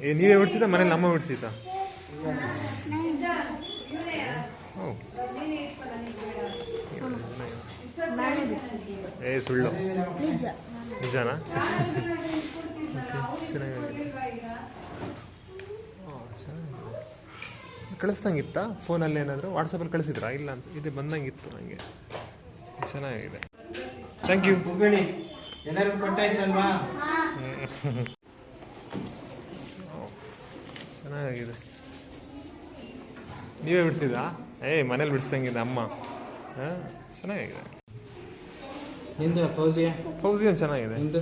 ಏ, ನೀವೇ ಬಿಡಿಸಿದ ಮನೇಲಿ ನಾನೇ ಬಿಡಿಸಿದ್ದೀನಿ ಏ ಸುಳ್ಳು. ನಿಜ ನಿಜನಾ ಕಳಿಸ್ದಂಗಿತ್ತಾ? ಫೋನಲ್ಲಿ ಏನಾದರೂ? ವಾಟ್ಸಪ್ಪಲ್ಲಿ ಕಳಿಸಿದ್ರಾ? ಇಲ್ಲ ಅಂತ. ಇದೆ ಬಂದಂಗಿತ್ತು ನನಗೆ ಚೆನ್ನಾಗಿದೆ. ಥ್ಯಾಂಕ್ ಯು ಎಲ್ಲರಿಗೂ ಕೊಟ್ಟಾಯ್ತಲ್ವಾ? ಚೆನ್ನಾಗಿದೆ. ನೀವೇ ಬಿಡಿಸಿದಾ ಏ ಮನೇಲಿ ಬಿಡಿಸ್ದಂಗಿದೆ ಅಮ್ಮ ಹಾಂ ಚೆನ್ನಾಗಿದೆ. ನಿಂದು ಫೌಜಿಯ? ಚೆನ್ನಾಗಿದೆ. ನಿಂದು?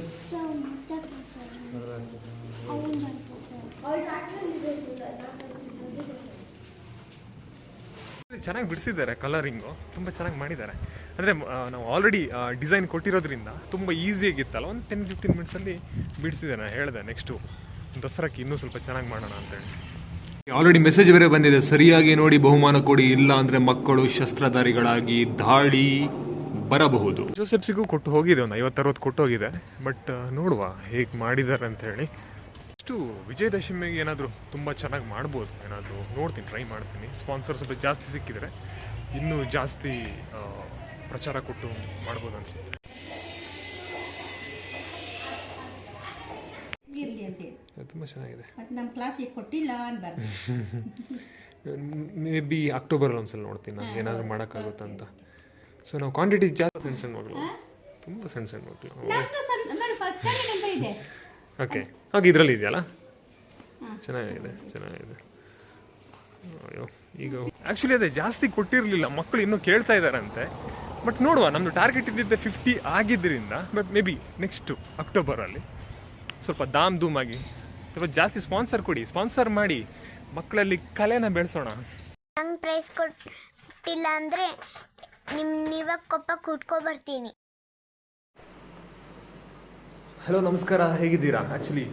ಚೆನ್ನಾಗಿ ಬಿಡಿಸಿದ್ದಾರೆ ಕಲರಿಂಗು. ತುಂಬ ಚೆನ್ನಾಗಿ ಮಾಡಿದ್ದಾರೆ. ಅಂದರೆ ನಾವು ಆಲ್ರೆಡಿ ಡಿಸೈನ್ ಕೊಟ್ಟಿರೋದ್ರಿಂದ ತುಂಬ ಈಸಿಯಾಗಿತ್ತಲ್ಲ ಒಂದು ಟೆನ್ ಫಿಫ್ಟೀನ್ ಮಿನಿಟ್ಸಲ್ಲಿ ಬಿಡಿಸಿದೆ ನಾನು ಹೇಳಿದೆ ನೆಕ್ಸ್ಟು ದಸರಾಕ್ಕೆ ಇನ್ನೂ ಸ್ವಲ್ಪ ಚೆನ್ನಾಗಿ ಮಾಡೋಣ ಅಂತೇಳಿ. ಆಲ್ರೆಡಿ ಮೆಸೇಜ್ ಬೇರೆ ಬಂದಿದೆ. ಸರಿಯಾಗಿ ನೋಡಿ ಬಹುಮಾನ ಕೊಡಿ. ಇಲ್ಲ ಅಂದ್ರೆ ಮಕ್ಕಳು ಶಸ್ತ್ರಧಾರಿಗಳಾಗಿ ದಾಳಿ ಬರಬಹುದು. ಜೋಸೆಫ್ಸಿಗೂ ಕೊಟ್ಟು ಹೋಗಿದೆ. ಒಂದು ಐವತ್ತರವತ್ತು ಕೊಟ್ಟು ಹೋಗಿದೆ. ಬಟ್ ನೋಡುವ ಹೇಗೆ ಮಾಡಿದ್ದಾರೆ ಅಂತ ಹೇಳಿ. ಇಷ್ಟು ವಿಜಯದಶಮಿಗೆ ಏನಾದರೂ ತುಂಬ ಚೆನ್ನಾಗಿ ಮಾಡ್ಬೋದು. ಏನಾದರೂ ನೋಡ್ತೀನಿ ಟ್ರೈ ಮಾಡ್ತೀನಿ. ಸ್ಪಾನ್ಸರ್ ಸ್ವಲ್ಪ ಜಾಸ್ತಿ ಸಿಕ್ಕಿದರೆ ಇನ್ನೂ ಜಾಸ್ತಿ ಪ್ರಚಾರ ಕೊಟ್ಟು ಮಾಡ್ಬೋದು ಅನಿಸುತ್ತೆ ಇರಲಿ ಅಂತೇಳಿ ತುಂಬ ಚೆನ್ನಾಗಿದೆ. ನಮ್ಮ ಕ್ಲಾಸಿಗೆ ಕೊಟ್ಟಿಲ್ಲ ಅನ್ಬಾರ್ದು. ಮೇ ಬಿ ಅಕ್ಟೋಬರಲ್ಲಿ ಒಂದ್ಸಲ ನೋಡ್ತೀನಿ ನಾನು ಏನಾದರೂ ಮಾಡೋಕ್ಕಾಗುತ್ತಾ ಅಂತ. ಸೊ ನಾವು ಕ್ವಾಂಟಿಟಿ ಜಾಸ್ತಿ ಸಣ್ಣ ಸಣ್ಣ ಮಕ್ಕಳು ತುಂಬ ಸಣ್ಣ ಸಣ್ಣ ಮಕ್ಕಳು ಓಕೆ ಓಕೆ ಇದರಲ್ಲಿ ಇದೆಯಲ್ಲ? ಚೆನ್ನಾಗಿದೆ ಚೆನ್ನಾಗಿದೆ. ಅಯ್ಯೋ ಈಗ ಆ್ಯಕ್ಚುಲಿ ಅದೇ ಜಾಸ್ತಿ ಕೊಟ್ಟಿರಲಿಲ್ಲ. ಮಕ್ಕಳು ಇನ್ನೂ ಕೇಳ್ತಾ ಇದ್ದಾರಂತೆ. ಬಟ್ ನೋಡುವ ನಮ್ಮದು ಟಾರ್ಗೆಟ್ ಇದ್ದಿದ್ದೆ ಫಿಫ್ಟಿ ಆಗಿದ್ದರಿಂದ ಬಟ್ ಮೇ ಬಿ ನೆಕ್ಸ್ಟು ಅಕ್ಟೋಬರಲ್ಲಿ ಸ್ವಲ್ಪ ದಾಮ್ ಧೂಮ್ ಆಗಿ ಸ್ವಲ್ಪ ಜಾಸ್ತಿ ಸ್ಪಾನ್ಸರ್ ಕೊಡಿ ಸ್ಪಾನ್ಸರ್ ಮಾಡಿ ಮಕ್ಕಳಲ್ಲಿ ಕಲೆನ ಬೆಳೆಸೋಣ. ನಂಗೆ ಪ್ರೈಸ್ ಕೊಟ್ಟಿಲ್ಲ ಅಂದರೆ ನಿಮ್ಮ ನೀವಾಗ ಕೊಪ್ಪ ಕೂತ್ಕೊ ಬರ್ತೀನಿ. ಹಲೋ ನಮಸ್ಕಾರ ಹೇಗಿದ್ದೀರಾ? ಆ್ಯಕ್ಚುಲಿ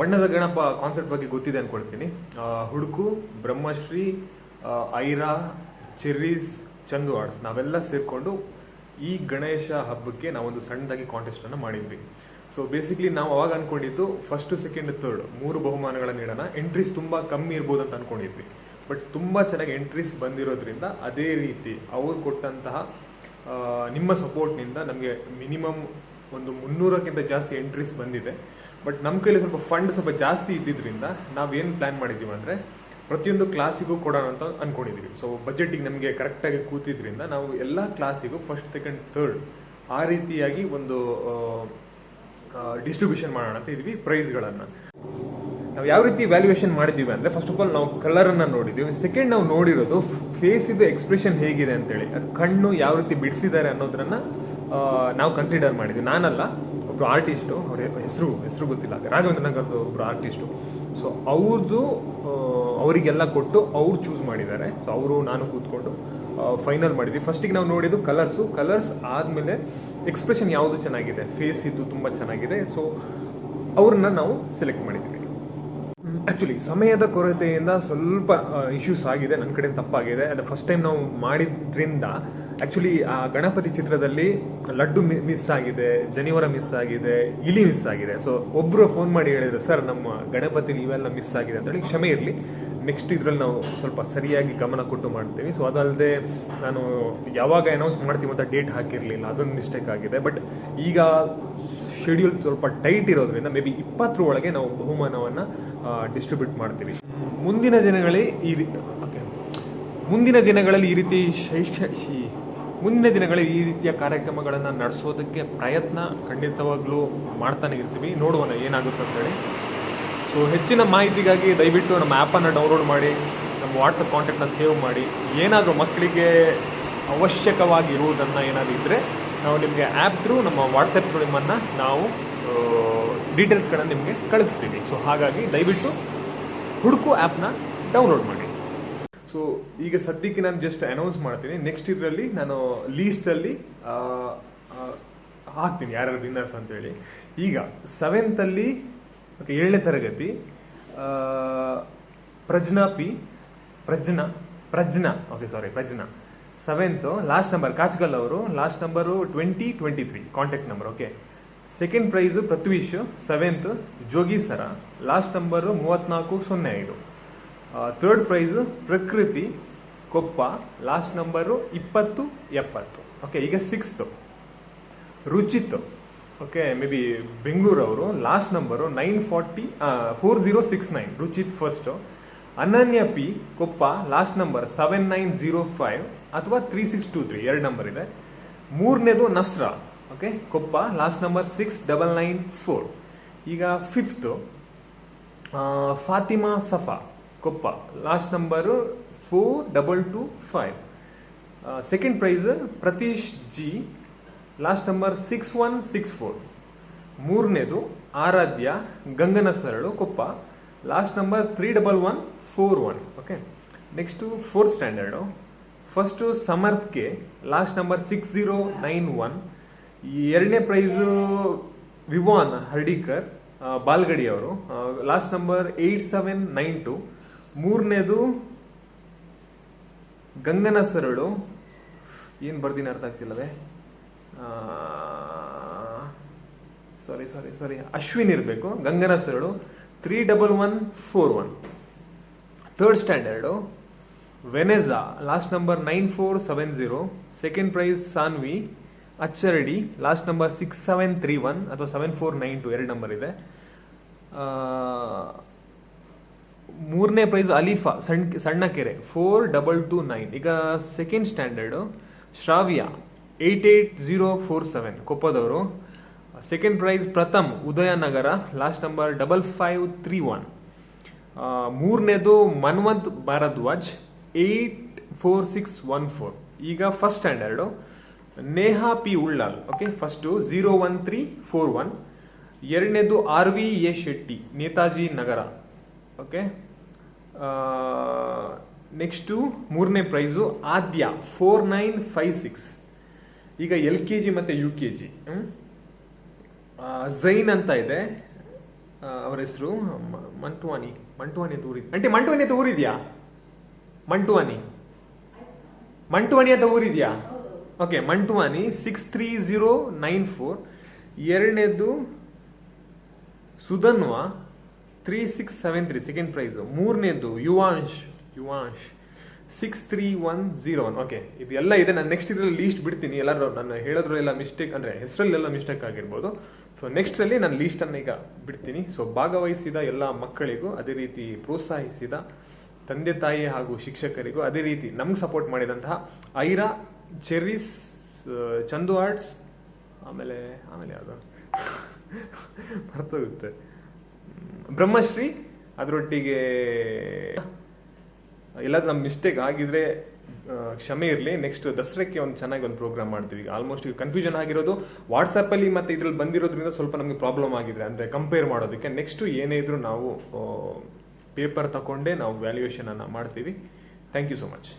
ಬಣ್ಣದ ಗಣಪ ಕಾನ್ಸೆಪ್ಟ್ ಬಗ್ಗೆ ಗೊತ್ತಿದೆ ಅನ್ಕೊಳ್ತೀನಿ. ಹುಡುಕು ಬ್ರಹ್ಮಶ್ರೀ ಐರಾ ಚೆರ್ರೀಸ್ ಚಂದು ಆರ್ಟ್ಸ್ ನಾವೆಲ್ಲ ಸೇರಿಕೊಂಡು ಈ ಗಣೇಶ ಹಬ್ಬಕ್ಕೆ ನಾವೊಂದು ಸಣ್ಣದಾಗಿ ಕಾಂಟೆಸ್ಟನ್ನು ಮಾಡಿದ್ವಿ. ಸೊ ಬೇಸಿಕ್ಲಿ ನಾವು ಅವಾಗ ಅನ್ಕೊಂಡಿದ್ದು ಫಸ್ಟ್ ಸೆಕೆಂಡ್ ಥರ್ಡ್ ಮೂರು ಬಹುಮಾನಗಳನ್ನು ನೀಡೋಣ. ಎಂಟ್ರೀಸ್ ತುಂಬ ಕಮ್ಮಿ ಇರ್ಬೋದು ಅಂತ ಅನ್ಕೊಂಡಿದ್ವಿ. ಬಟ್ ತುಂಬ ಚೆನ್ನಾಗಿ ಎಂಟ್ರೀಸ್ ಬಂದಿರೋದ್ರಿಂದ ಅದೇ ರೀತಿ ಅವ್ರು ಕೊಟ್ಟಂತಹ ನಿಮ್ಮ ಸಪೋರ್ಟ್ನಿಂದ ನಮಗೆ ಮಿನಿಮಮ್ ಒಂದು ಮುನ್ನೂರಕ್ಕಿಂತ ಜಾಸ್ತಿ ಎಂಟ್ರೀಸ್ ಬಂದಿದೆ. ಬಟ್ ನಮ್ಮ ಕೈಲಿ ಸ್ವಲ್ಪ ಫಂಡ್ ಸ್ವಲ್ಪ ಜಾಸ್ತಿ ಇದ್ದಿದ್ರಿಂದ ನಾವೇನು ಪ್ಲ್ಯಾನ್ ಮಾಡಿದ್ದೀವಿ ಅಂದರೆ ಪ್ರತಿಯೊಂದು ಕ್ಲಾಸಿಗೂ ಕೊಡೋಣ ಅಂತ ಅಂದ್ಕೊಂಡಿದ್ದೀವಿ ಸೊ ಬಜೆಟಿಗೆ ನಮಗೆ ಕರೆಕ್ಟಾಗಿ ಕೂತಿದ್ರಿಂದ ನಾವು ಎಲ್ಲ ಕ್ಲಾಸಿಗೂ ಫಸ್ಟ್ ಸೆಕೆಂಡ್ ಥರ್ಡ್ ಆ ರೀತಿಯಾಗಿ ಒಂದು ಡಿಸ್ಟ್ರಿಬ್ಯೂಷನ್ ಮಾಡೋಣ ಅಂತ ಇದೀವಿ ಪ್ರೈಸ್ಗಳನ್ನು ನಾವು ಯಾವ ರೀತಿ ವ್ಯಾಲ್ಯೂಯೇಷನ್ ಮಾಡಿದ್ದೀವಿ ಅಂದ್ರೆ ಫಸ್ಟ್ ಆಫ್ ಆಲ್ ನಾವು ಕಲರನ್ನು ನೋಡಿದ್ದೀವಿ. ಸೆಕೆಂಡ್ ನಾವು ನೋಡಿರೋದು ಫೇಸ್ ಇದು ಎಕ್ಸ್ಪ್ರೆಷನ್ ಹೇಗಿದೆ ಅಂತೇಳಿ. ಅದು ಕಣ್ಣು ಯಾವ ರೀತಿ ಬಿಡಿಸಿದ್ದಾರೆ ಅನ್ನೋದನ್ನು ನಾವು ಕನ್ಸಿಡರ್ ಮಾಡಿದ್ವಿ ನಾನಲ್ಲ, ಒಬ್ರು ಆರ್ಟಿಸ್ಟು ಅವ್ರ ಹೆಸರು ಹೆಸರು ಗೊತ್ತಿಲ್ಲ. ರಾಘವೇಂದ್ರ ನಗರ್ ಒಬ್ರು ಆರ್ಟಿಸ್ಟು ಸೊ ಅವ್ರದ್ದು ಅವರಿಗೆಲ್ಲ ಕೊಟ್ಟು ಅವ್ರು ಚೂಸ್ ಮಾಡಿದ್ದಾರೆ. ಸೊ ಅವರು, ನಾನು ಕೂತ್ಕೊಂಡು ಫೈನಲ್ ಮಾಡಿದ್ವಿ. ಫಸ್ಟಿಗೆ ನಾವು ನೋಡಿದ್ದು ಕಲರ್ಸು ಕಲರ್ಸ್ ಆದಮೇಲೆ ಎಕ್ಸ್ಪ್ರೆಷನ್ ಯಾವುದು ಚೆನ್ನಾಗಿದೆ? ಫೇಸ್ ಇದು ತುಂಬ ಚೆನ್ನಾಗಿದೆ. ಸೊ ಅವ್ರನ್ನ ನಾವು ಸೆಲೆಕ್ಟ್ ಮಾಡಿದ್ವಿ. ಆ್ಯಕ್ಚುಲಿ ಸಮಯದ ಕೊರತೆಯಿಂದ ಸ್ವಲ್ಪ ಇಶ್ಯೂಸ್ ಆಗಿದೆ. ನನ್ನ ಕಡೆ ತಪ್ಪಾಗಿದೆ. ಅದು ಫಸ್ಟ್ ಟೈಮ್ ನಾವು ಮಾಡಿದ್ರಿಂದ ಆ್ಯಕ್ಚುಲಿ ಆ, ಗಣಪತಿ ಚಿತ್ರದಲ್ಲಿ ಲಡ್ಡು ಮಿಸ್ ಆಗಿದೆ, ಜನಿವರ ಮಿಸ್ ಆಗಿದೆ, ಇಲಿ ಮಿಸ್ ಆಗಿದೆ. ಸೊ ಒಬ್ಬರು ಫೋನ್ ಮಾಡಿ ಹೇಳಿದ್ರು, ಸರ್, ನಮ್ಮ ಗಣಪತಿ ನೀವೆಲ್ಲ ಮಿಸ್ ಆಗಿದೆ ಅಂತ ಹೇಳಿ ಕ್ಷಮೆ ಇರಲಿ. ನೆಕ್ಸ್ಟ್ ಇದ್ರಲ್ಲಿ ನಾವು ಸ್ವಲ್ಪ ಸರಿಯಾಗಿ ಗಮನ ಕೊಟ್ಟು ಮಾಡ್ತೀವಿ. ಸೊ ಅದಲ್ಲದೆ ನಾನು ಯಾವಾಗ ಅನೌನ್ಸ್ ಮಾಡ್ತೀವಿ ಅಂತ ಡೇಟ್ ಹಾಕಿರಲಿಲ್ಲ. ಅದೊಂದು ಮಿಸ್ಟೇಕ್ ಆಗಿದೆ. ಬಟ್ ಈಗ ಶೆಡ್ಯೂಲ್ ಸ್ವಲ್ಪ ಟೈಟ್ ಇರೋದ್ರಿಂದ ಮೇ ಬಿ ಇಪ್ಪತ್ತರ ಒಳಗೆ ನಾವು ಬಹುಮಾನವನ್ನು ಡಿಸ್ಟ್ರಿಬ್ಯೂಟ್ ಮಾಡ್ತೀವಿ. ಮುಂದಿನ ದಿನಗಳಲ್ಲಿ ಈ okay. ಮುಂದಿನ ದಿನಗಳಲ್ಲಿ ಈ ರೀತಿ ಶೈಕ್ಷ ಮುಂದಿನ ದಿನಗಳಲ್ಲಿ ಈ ರೀತಿಯ ಕಾರ್ಯಕ್ರಮಗಳನ್ನು ನಡೆಸೋದಕ್ಕೆ ಪ್ರಯತ್ನ ಖಂಡಿತವಾಗ್ಲೂ ಮಾಡ್ತಾನೆ ಇರ್ತೀವಿ. ನೋಡುವ ಏನಾಗುತ್ತೆ ಅಂತೇಳಿ ಸೊ ಹೆಚ್ಚಿನ ಮಾಹಿತಿಗಾಗಿ ದಯವಿಟ್ಟು ನಮ್ಮ ಆ್ಯಪನ್ನು ಡೌನ್ಲೋಡ್ ಮಾಡಿ, ನಮ್ಮ ವಾಟ್ಸಪ್ ಕಾಂಟ್ಯಾಕ್ಟ್ನ ಸೇವ್ ಮಾಡಿ. ಏನಾದರೂ ಮಕ್ಕಳಿಗೆ ಅವಶ್ಯಕವಾಗಿರುವುದನ್ನು ಏನಾದರೂ ಇದ್ದರೆ ನಾವು ನಿಮಗೆ ಆ್ಯಪ್ ಥ್ರೂ ನಮ್ಮ ವಾಟ್ಸಪ್ ಥ್ರೂ ನಿಮ್ಮನ್ನು ನಾವು ಡೀಟೇಲ್ಸ್ಗಳನ್ನು ನಿಮಗೆ ಕಳಿಸ್ತೀವಿ. ಸೊ ಹಾಗಾಗಿ ದಯವಿಟ್ಟು ಹುಡುಕು ಆ್ಯಪ್ನ ಡೌನ್ಲೋಡ್ ಮಾಡಿ. ಸೊ ಈಗ ಸದ್ಯಕ್ಕೆ ನಾನು ಜಸ್ಟ್ ಅನೌನ್ಸ್ ಮಾಡ್ತೀನಿ. ನೆಕ್ಸ್ಟ್ ಇದರಲ್ಲಿ ನಾನು ಲೀಸ್ಟಲ್ಲಿ ಹಾಕ್ತೀನಿ. ಯಾರ್ಯಾರು ವಿನ್ನರ್ಸ್ ಅಂತೇಳಿ. ಈಗ ಸೆವೆಂತಲ್ಲಿ ಓಕೆ ಏಳನೇ ತರಗತಿ. Pragna P Pragna Pragna okay sorry Pragna. Seventh last number ಕಾಚ್ಗಲ್ ಅವರು last number twenty twenty three contact number okay second prize Prithvish seventh Jogi ಸರ ಲಾಸ್ಟ್ ನಂಬರು ಮೂವತ್ನಾಲ್ಕು, ಸೊನ್ನೆ ಐದು. ಥರ್ಡ್ ಪ್ರೈಸ್ ಪ್ರಕೃತಿ ಕೊಪ್ಪ ಲಾಸ್ಟ್ ನಂಬರು ಇಪ್ಪತ್ತು, ಎಪ್ಪತ್ತು. ಓಕೆ ಈಗ sixth Ruchith okay maybe ಬೆಂಗಳೂರವರು last number nine forty four zero six nine Ruchith first Ananya P Koppa last number seven nine zero five ಅಥವಾ three six two three ಎರಡು number ಇದೆ. ಮೂರನೇದು Nasra okay Koppa last number six double nine four ಈಗ fifth Fatima Safa Koppa last number four double two five second prize Pratheesh G last number six one six four ಮೂರನೇದು Aradhya Gangana Saralu Koppa. Last number three double one four one okay next fourth standard first Samarth K last number six zero nine one ಎರಡನೇ prize Vivaan Hardikar Balgadi ಅವರು. Last number eight seven nine two ಮೂರನೇದು ಗಂಗನ ಸರಳು ಏನು ಬರ್ದಿನ ಅರ್ಥ ಆಗ್ತಿಲ್ಲವೇ? ಸಾರಿ ಸಾರಿ sorry Ashwin ಇರಬೇಕು Gangana Saralu three double one four one. Third standard Veneza, last number nine four seven zero. Second prize Sanvi. Accharadi, last number six seven three one ಅಥವಾ seven four nine two, ಎರಡು number ಇದೆ. ಮೂರನೇ prize Alifa ಸಣ್ಣ ಸಣ್ಣ ಕೆರೆ. Four double two nine. ಈಗ second standard Shravya eight eight zero four seven, ಕೊಪ್ಪದವರು. Second prize Pratham, Udayanagar. Last number double five three one ಮೂರನೇದು, Manvanth Bharadwaj, eight four six one four. ಈಗ first standard Neha P Ullal okay first zero one three four one ಎರಡನೇದು, R V A Shetty, Netaji Nagar okay next ಮೂರನೇ prize Aadya four nine five six ಈಗ L K G ಮತ್ತು U K G. Zain ಅಂತ ಇದೆ. ಅವರ ಹೆಸರು ಮಂಟುವಾನಿ. ಮಂಟುವಾನಿ ಅಂತ ಊರಿದೆ ಅಂಟಿ ಮಂಟುವಾನಿ ಅಂತ ಊರಿದ್ಯಾ? ಮಂಟುವಾನಿ. ಮಂಟುವಾನಿ ಅಂತ ಊರಿದ್ಯಾ? Okay, Mantuvani six three zero nine four ಎರಡನೇದು Sudhanva three six seven three second prize ಮೂರನೇದು Yuvansh Yuvansh. Six three one zero one okay ಇದೆಲ್ಲ ಇದೆ. ನಾನು ನೆಕ್ಸ್ಟ್ ಇದರಲ್ಲಿ ಲೀಸ್ಟ್ ಬಿಡ್ತೀನಿ. ಎಲ್ಲರೂ ನಾನು ಹೇಳೋದ್ರೆಲ್ಲ ಮಿಸ್ಟೇಕ್ ಅಂದರೆ ಹೆಸರಲ್ಲೆಲ್ಲ ಮಿಸ್ಟೇಕ್ ಆಗಿರ್ಬೋದು. ಸೊ ನೆಕ್ಸ್ಟಲ್ಲಿ ನಾನು ಲೀಸ್ಟನ್ನು ಈಗ ಬಿಡ್ತೀನಿ. ಸೊ ಭಾಗವಹಿಸಿದ ಎಲ್ಲ ಮಕ್ಕಳಿಗೂ ಅದೇ ರೀತಿ ಪ್ರೋತ್ಸಾಹಿಸಿದ ತಂದೆ ತಾಯಿ ಹಾಗೂ ಶಿಕ್ಷಕರಿಗೂ ಅದೇ ರೀತಿ ನಮ್ಗೆ ಸಪೋರ್ಟ್ ಮಾಡಿದಂತಹ ಐರಾ ಚೆರ್ರಿಸ್ ಚಂದು ಆರ್ಟ್ಸ್ ಆಮೇಲೆ ಆಮೇಲೆ ಯಾವುದು? ಮರ್ತೋಗುತ್ತೆ. ಹ್ಮ್, ಬ್ರಹ್ಮಶ್ರೀ ಅದರೊಟ್ಟಿಗೆ ಎಲ್ಲ ನಮ್ಮ ಮಿಸ್ಟೇಕ್ ಆಗಿದ್ರೆ ಕ್ಷಮೆ ಇರಲಿ. ನೆಕ್ಸ್ಟ್ ದಸರಕ್ಕೆ ಒಂದು ಚೆನ್ನಾಗಿ ಒಂದು ಪ್ರೋಗ್ರಾಮ್ ಮಾಡ್ತೀವಿ. ಆಲ್ಮೋಸ್ಟ್ ಈಗ ಕನ್ಫ್ಯೂಷನ್ ಆಗಿರೋದು ವಾಟ್ಸಪ್ಪಲ್ಲಿ ಮತ್ತೆ ಇದ್ರಲ್ಲಿ ಬಂದಿರೋದ್ರಿಂದ ಸ್ವಲ್ಪ ನಮಗೆ ಪ್ರಾಬ್ಲಮ್ ಆಗಿದೆ ಅಂದರೆ ಕಂಪೇರ್ ಮಾಡೋದಕ್ಕೆ. ನೆಕ್ಸ್ಟ್ ಏನೇ ಇದ್ರೂ ನಾವು ಪೇಪರ್ ತಗೊಂಡೇ ನಾವು ವ್ಯಾಲ್ಯೂಯೇಷನನ್ನು ಮಾಡ್ತೀವಿ. Thank you so much